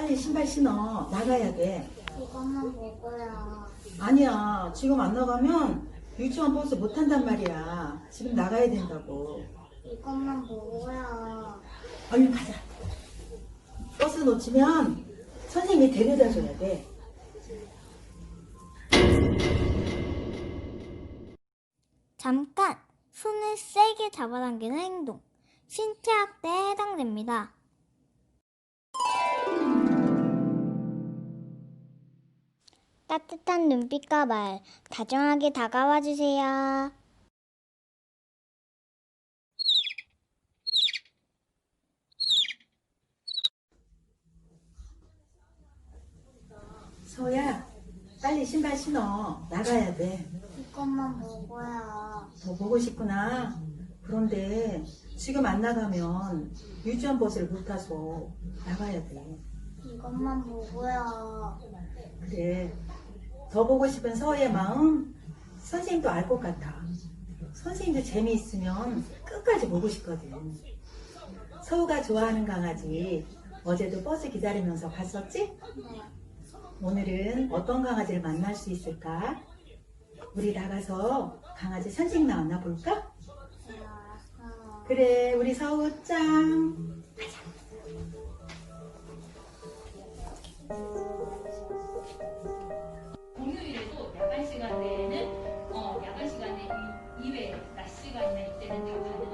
빨리 신발 신어. 나가야 돼. 이것만 먹어요. 아니야. 지금 안 나가면 유치원 버스 못 탄단 말이야. 지금 나가야 된다고. 이것만 먹어요. 얼른 가자. 버스 놓치면 선생님이 데려다 줘야 돼. 잠깐! 손을 세게 잡아당기는 행동. 신체 학대에 해당됩니다. 따뜻한 눈빛과 말, 다정하게 다가와 주세요. 서야, 빨리 신발 신어. 나가야 돼. 이것만 먹어요. 더 보고 싶구나. 그런데 지금 안 나가면 유치원 버스를 못 타서 나가야 돼. 이것만 먹어요. 그래. 더 보고 싶은 서의 마음 선생님도 알 것 같아. 선생님도 재미있으면 끝까지 보고 싶거든. 서우가 좋아하는 강아지 어제도 버스 기다리면서 봤었지? 네. 오늘은 어떤 강아지를 만날 수 있을까? 우리 나가서 강아지 산책 나왔나 볼까? 네, 알았어요. 그래, 우리 서우 짱. 야간 시간대에는 어, 야간 시간에 이, 이외에 낮 시간이나 이때는 다 가능